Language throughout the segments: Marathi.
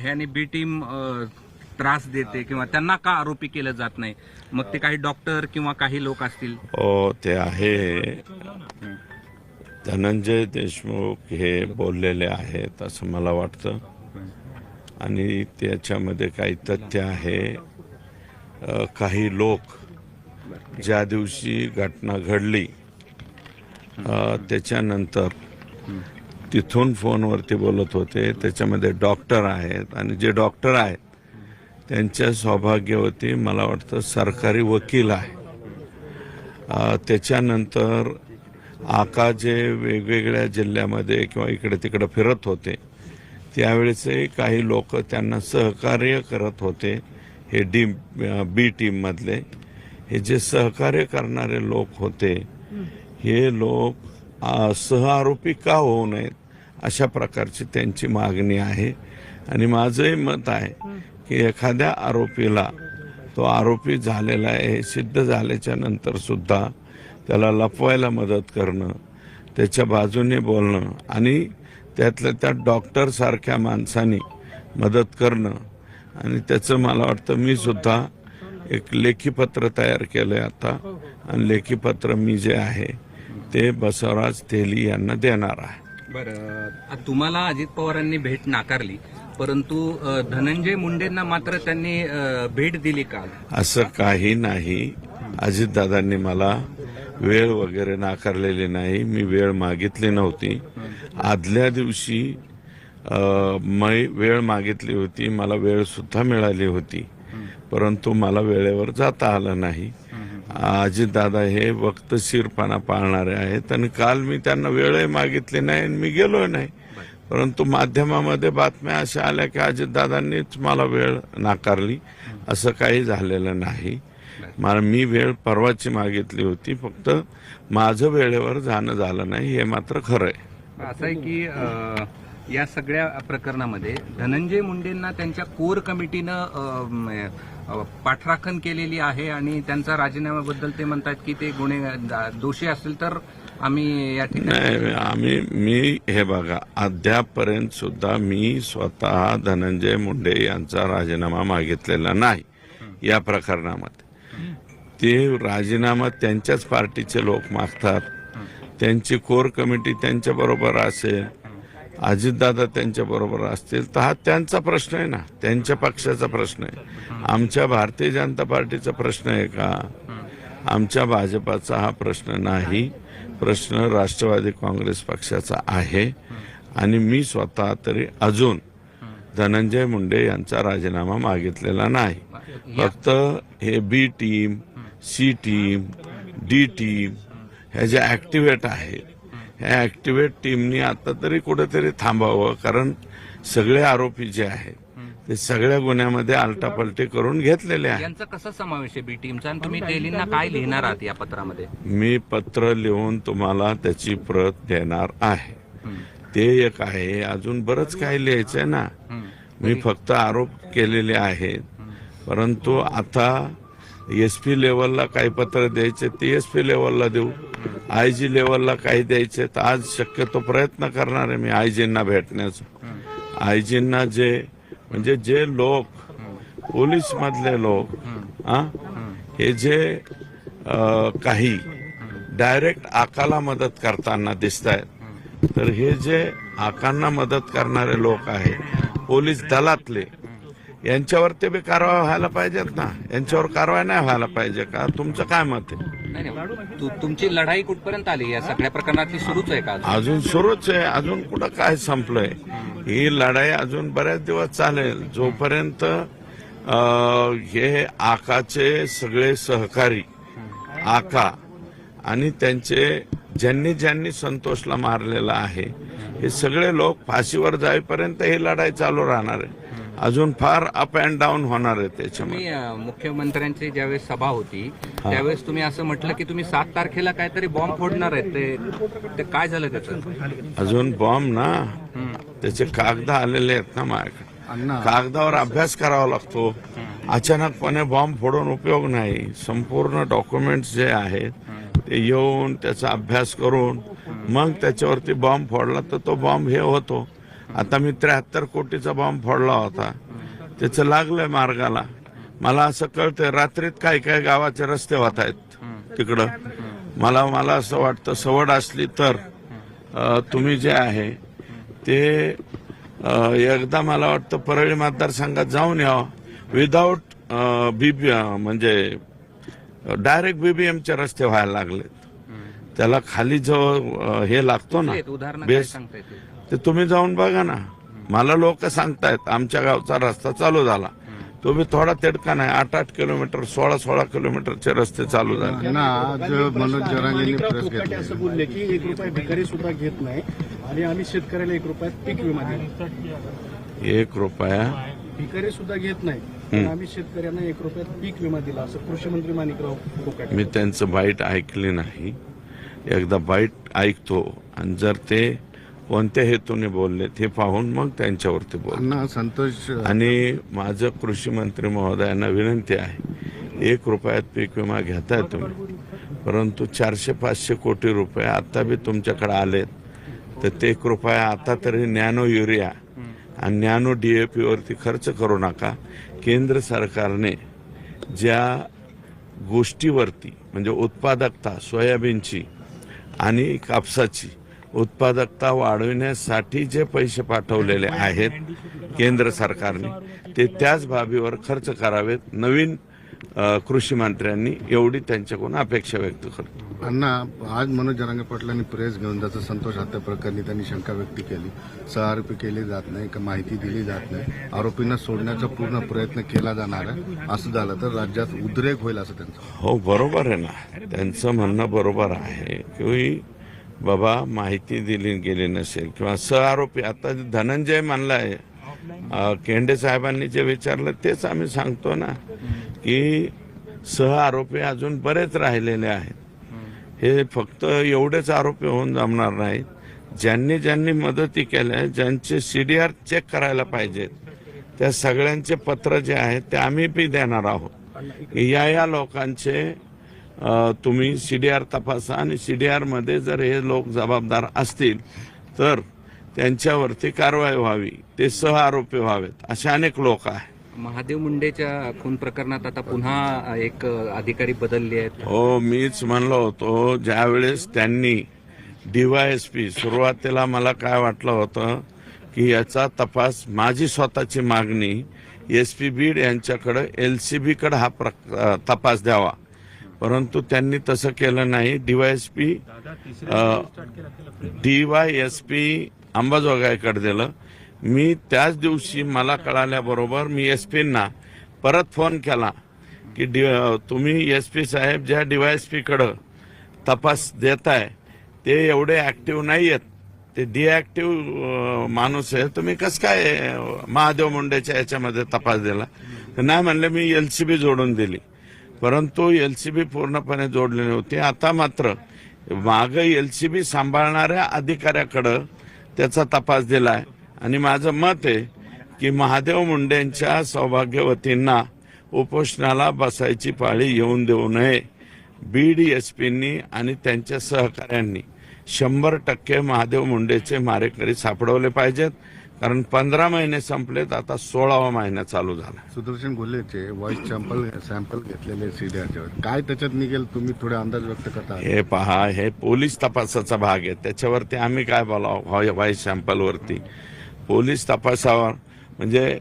ह्याने बी टीम त्रास देते किंवा त्यांना का आरोपी केलं जात नाही? मग ते काही डॉक्टर किंवा काही लोक असतील? हो, ते आहे. धनंजय देशमुख हे बोललेले आहेत असं मला वाटतं. आणि त्याच्यामध्ये काही तथ्य आहे. काही लोक ज्या दिवशी घटना घडली त्याच्यानंतर तिथून फोनवरती बोलत होते. त्याच्यामध्ये डॉक्टर आहेत आणि जे डॉक्टर आहेत त्यांच्या सौभाग्यवती मला वाटतं सरकारी वकील आहे. त्याच्यानंतर आका जे वेगवेगळ्या जिल्ह्यामध्ये किंवा इकडे तिकडे फिरत होते त्यावेळेसही काही लोक त्यांना सहकार्य करत होते. हे डी बी टीममधले हे जे सहकार्य करणारे लोक होते हे लोक सह सहआरोपी का होऊ नयेत? अशा प्रकारची त्यांची मागणी आहे. आणि माझंही मत आहे की एखाद्या आरोपीला तो आरोपी झालेला आहे हे सिद्ध झाल्याच्यानंतर सुद्धा त्याला लपवायला मदत करणं त्याच्या बाजूने बोलणं आणि त्यातल्या त्या डॉक्टरसारख्या माणसानी मदत करणं. आणि त्याचं मला वाटतं मी सुद्धा एक लेखीपत्र तयार केलं आहे आता. आणि लेखीपत्र मी जे आहे ते बसवराज तेली यांना देणार आहे. बरं तुम्हाला अजित पवारांनी भेट नाकारली परंतु धनंजय मुंडेंना मात्र त्यांनी भेट दिली का? असं काही नाही. अजितदादांनी मला वेळ वगैरे नाकारलेली नाही. मी वेळ मागितली नव्हती. आदल्या दिवशी मी वेळ मागितली होती. मला वेळ सुद्धा मिळाली होती. परंतु मला वेळेवर जाता आलं नाही. अजितदादा हे वक्तशीरपणा पाळणारे आहेत आणि काल मी त्यांना वेळही मागितली नाही आणि मी गेलो नाही. परंतु माध्यमामध्ये बातम्या अशा आल्या की अजितदादांनीच मला वेळ नाकारली. असं काही झालेलं नाही. मला मी वेळ परवाची मागितली होती. फक्त माझं वेळेवर जाणं झालं नाही. हे मात्र खरं आहे असं आहे की या सगळ्या प्रकरणामध्ये धनंजय मुंडेंना त्यांच्या कोर कमिटीनं पाठराखण केलेली आहे आणि त्यांचा राजीनाम्याबद्दल ते म्हणतात की ते गुन्हे दोषी असतील तर आम्ही या ठिकाणी आम्ही मी हे बघा अद्यापपर्यंत सुद्धा मी स्वतः धनंजय मुंडे यांचा राजीनामा मागितलेला नाही या प्रकरणामध्ये. ते राजीनामा त्यांच्याच पार्टीचे लोक मागतात. त्यांची कोर कमिटी त्यांच्या बरोबर असेल. अजितदादा त्यांच्या बरोबर असतील तर हा त्यांचा प्रश्न आहे ना. त्यांच्या पक्षाचा प्रश्न आहे. आमच्या भारतीय जनता पार्टीचा प्रश्न आहे का? आमच्या भाजपाचा हा प्रश्न नाही. प्रश्न राष्ट्रवादी काँग्रेस पक्षाचा आहे. आणि मी स्वतः तरी अजून धनंजय मुंडे यांचा राजीनामा मागितलेला नाही. फक्त हे B team C team D team ह्या ज्या ऍक्टिव्हेट आहेत ह्या ऍक्टिव्हेट टीमनी आता तरी कुठेतरी थांबावं कारण सगळे आरोपी जे आहेत ते सगळ्या गुन्ह्यामध्ये आलटापलटी करून घेतलेले आहेत. यांचा कसा समावेश आहे बी टीमचा? आणि तुम्ही डेलींना काय लिहिणार आहात या पत्रामध्ये? मी पत्र लिहून तुम्हाला त्याची प्रत देणार आहे. ते एक आहे. अजून बरंच काही लिहायचंय ना. मी फक्त आरोप केलेले आहेत. परंतु आता एस पी लेवलला काही पत्र द्यायचे ते एस पी लेवलला देऊ. आय जी लेवलला काही द्यायचे तर आज शक्यतो प्रयत्न करणार आहे मी आय जींना भेटण्याचा. आय जींना जे म्हणजे जे लोक पोलीस मधले लोक हा हे जे काही डायरेक्ट आकाला मदत करताना दिसत आहेत तर हे जे आकांना मदत करणारे लोक आहेत पोलीस दलातले यांच्यावर ते बी कारवाई व्हायला पाहिजेत ना? यांच्यावर कारवाई नाही व्हायला पाहिजे का? तुमचं काय मत आहे? नाही नाही. तु- तुमची लढाई कुठपर्यंत आली? या सगळ्या प्रकरणातली सुरूच आहे का अजून? अजून सुरूच आहे. अजून कुठं काय संपलंय? ही लढाई अजून बऱ्याच दिवस चालेल. जोपर्यंत अं, हे आकाचे सगळे सहकारी आका आणि त्यांचे ज्यांनी ज्यांनी संतोषला मारलेला आहे हे सगळे लोक फाशीवर जाईपर्यंत ही लढाई चालू राहणार आहे. अजून फार अप अँड डाऊन होणार आहे अ, मुख्यमंत्र्यांची ज्यावेळेस सभा होती त्यावेळेस तुम्ही असं म्हटलं की तुम्ही सात तारखेला काहीतरी बॉम्ब फोडणार आहेत. ते ते काय झालं त्याचं? अजून बॉम्ब ना त्याचे कागद आलेले आहेत ना माझ्याकडे. कागदावर अभ्यास करावा लागतो. अचानकपणे बॉम्ब फोडून उपयोग नाही. संपूर्ण डॉक्युमेंट्स जे आहेत ते येऊन त्याचा अभ्यास करून मग त्याच्यावरती बॉम्ब फोडला तर तो बॉम्ब हे होतो. आता मी त्र्याहत्तर कोटीचा बॉम्ब फोडला होता. त्याचं लागलंय मार्गाला. मला असं कळतंय रात्रीत काय काय गावाचे रस्ते होत आहेत तिकडं. मला मला असं वाटतं सवड असली तर तुम्ही जे आहे ते एकदा मला वाटतं परळी मतदारसंघात जाऊन यावं. विदाऊट बीबी म्हणजे डायरेक्ट बीबीएमचे रस्ते व्हायला लागलेत. त्याला खाली जो हे लागतो ना. बेस ते तुम्ही जाऊन बघा ना. मला लोक सांगतायत आमच्या गावचा रस्ता चालू झाला. तो बी थोडा तिडका नाही आठ आठ किलोमीटर सोळा सोळा किलोमीटरचे रस्ते चालू झाले. ना आज मनोज जरांगेंनी प्रेस कोकाटे घेतली असं बोलले की एक रुपया भिकारी सुद्धा घेत नाही आणि आम्ही शेतकऱ्याला एक रुपयात पीक विमा दिला. एक रुपया? भिकारी सुद्धा घेत नाही आम्ही शेतकऱ्यांना एक रुपयात पीक विमा दिला असं कृषी मंत्री माणिकराव कोकाटे मी त्यांचं बाईट ऐकले नाही. एकदा बाईट ऐकतो आणि जर ते कोणत्या हेतूने बोलले ते पाहून मग त्यांच्यावरती बोल. संतोष आणि माझं कृषी मंत्री महोदयांना विनंती आहे एक रुपयात पीक विमा घेताय तुम्ही परंतु चारशे पाचशे कोटी रुपये आता बी तुमच्याकडे आलेत तर ते कृपया आता तरी नॅनो युरिया आणि नॅनो डीएपी वरती खर्च करू नका. केंद्र सरकारने ज्या गोष्टीवरती म्हणजे उत्पादकता सोयाबीनची आणि कापसाची उत्पादकता वाढविण्यासाठी जे पैसे पाठवलेले आहेत केंद्र सरकारने ते त्याच बाबीवर खर्च करावेत. नवीन कृषी मंत्र्यांनी एवढी त्यांच्याकडून अपेक्षा व्यक्त करतो. अण्णा आज मनोज जरांगे पाटलांनी प्रेस घेऊन जसं संतोष हत्या प्रकरणी त्यांनी शंका व्यक्त केली. सहआरोपी केली जात नाही का माहिती दिली जात नाही. आरोपींना सोडण्याचा पूर्ण प्रयत्न केला जाणार आहे. असं झालं तर राज्यात उद्रेक होईल असं त्यांचं हो बरोबर आहे ना. त्यांचं म्हणणं बरोबर आहे की बाबा माहिती दिली गेली नसेल. किंवा सहआरोपी आता धनंजय म्हणलाय आहे केंडे साहेबांनी जे विचारलं तेच आम्ही सांगतो ना की सहआरोपी अजून बरेच राहिलेले आहेत. हे फक्त एवढेच आरोपी होऊन जमणार नाहीत. ज्यांनी ज्यांनी मदती केल्या ज्यांचे सीडीआर चेक करायला पाहिजेत त्या सगळ्यांचे पत्र जे आहेत ते आम्ही बी देणार आहोत. या या लोकांचे तुम्ही सीडीआर तपासा आणि सीडीआरमध्ये जर हे लोक जबाबदार असतील तर त्यांच्यावरती कारवाई व्हावी. ते सह आरोपी व्हावेत. असे अनेक लोक आहेत. महादेव मुंडेच्या खून प्रकरणात आता पुन्हा एक अधिकारी बदलले आहेत. हो मीच म्हणलो होतो ज्यावेळेस त्यांनी डीवायएसपी सुरुवातीला मला काय वाटलं होतं की याचा तपास माझी स्वतःची मागणी एस पी बीड यांच्याकडं एल सी बीकडं हा प्रक अ, तपास द्यावा. परंतु त्यांनी तसं केलं नाही. डीवायएसपी डीवायएसपी अंबाजोगाईकडे दिलं. मी त्याच दिवशी मला कळाल्याबरोबर मी एस पींना परत फोन केला की डी तुम्ही एस पी साहेब ज्या डीवायएसपीकडं तपास देताय ते एवढे ऍक्टिव्ह नाही आहेत ते डिॲक्टिव्ह माणूस आहे. तुम्ही कसं काय महादेव मुंडेच्या याच्यामध्ये तपास दिला? तर नाही म्हणले मी एल सी बी जोडून दिली. परंतु एल सी बी पूर्णपणे जोडलेली होती. आता मात्र माग एल सी बी सांभाळणाऱ्या अधिकाऱ्याकडं त्याचा तपास दिलाय. आणि माझं मत आहे की महादेव मुंडेंच्या सौभाग्यवतींना उपोषणाला बसायची पाळी येऊन देऊ नये. बीड एस पींनी आणि त्यांच्या सहकाऱ्यांनी शंभर टक्के महादेव मुंडेचे मारेकरी सापडवले पाहिजेत. कारण पंधरा महिने संपलेत आता सोळावा महिना चालू झाला. सुदर्शन घोलेचे व्हॉइस सॅम्पल सॅम्पल घेतलेले सीडीआरच्या काय त्याच्यात निघेल तुम्ही थोडे अंदाज व्यक्त करता? हे पहा हे पोलीस तपासाचा भाग आहे. त्याच्यावरती आम्ही काय बोलावं? व्हाईस सॅम्पलवरती पोलीस तपासावर म्हणजे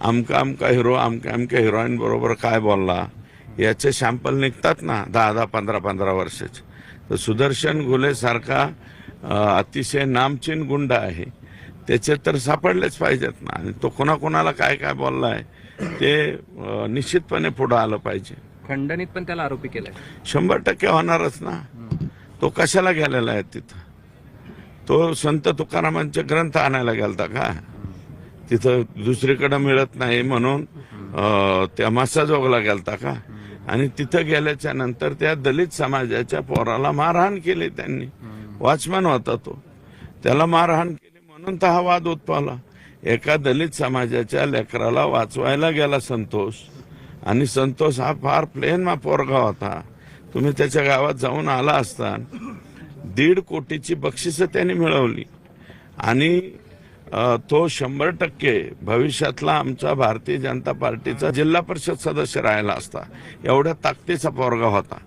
आमका आमका हिरो आमका आमक्या हिरोईन बरोबर काय बोलला? याचे सॅम्पल निघतात ना दहा दहा पंधरा पंधरा वर्षाचे. तर सुदर्शन घुलेसारखा अतिशय नामचीन गुंड आहे. त्याचे तर सापडलेच पाहिजेत ना. आणि तो कोणाकोणाला काय काय बोलला आहे ते अं, निश्चितपणे पुढं आलं पाहिजे. खंडणीत पण त्याला आरोपी केलाय शंभर टक्के होणारच ना. तो कशाला गेलेला आहे तिथं? तो संत तुकारामांचे ग्रंथ आणायला गेलता का? तिथं दुसरीकडे मिळत नाही म्हणून अं, त्या मसाजोगला गेलता का? आणि तिथं गेल्याच्यानंतर त्या दलित समाजाच्या पोराला मारहाण केली त्यांनी. वॉचमॅन होता तो. त्याला मारहाण केली म्हणून तर हा वाद उत्पवला एका दलित समाजाच्या लेकराला वाचवायला गेला संतोष. आणि संतोष हा फार प्लेन मा पोरगा होता. तुम्ही त्याच्या गावात जाऊन आला असता. दीड कोटीची बक्षिसं त्यांनी मिळवली. आणि तो शंभर टक्के भविष्यातला आमचा भारतीय जनता पार्टीचा जिल्हा परिषद सदस्य राहिला असता. एवढ्या ताकदीचा पोरगा होता.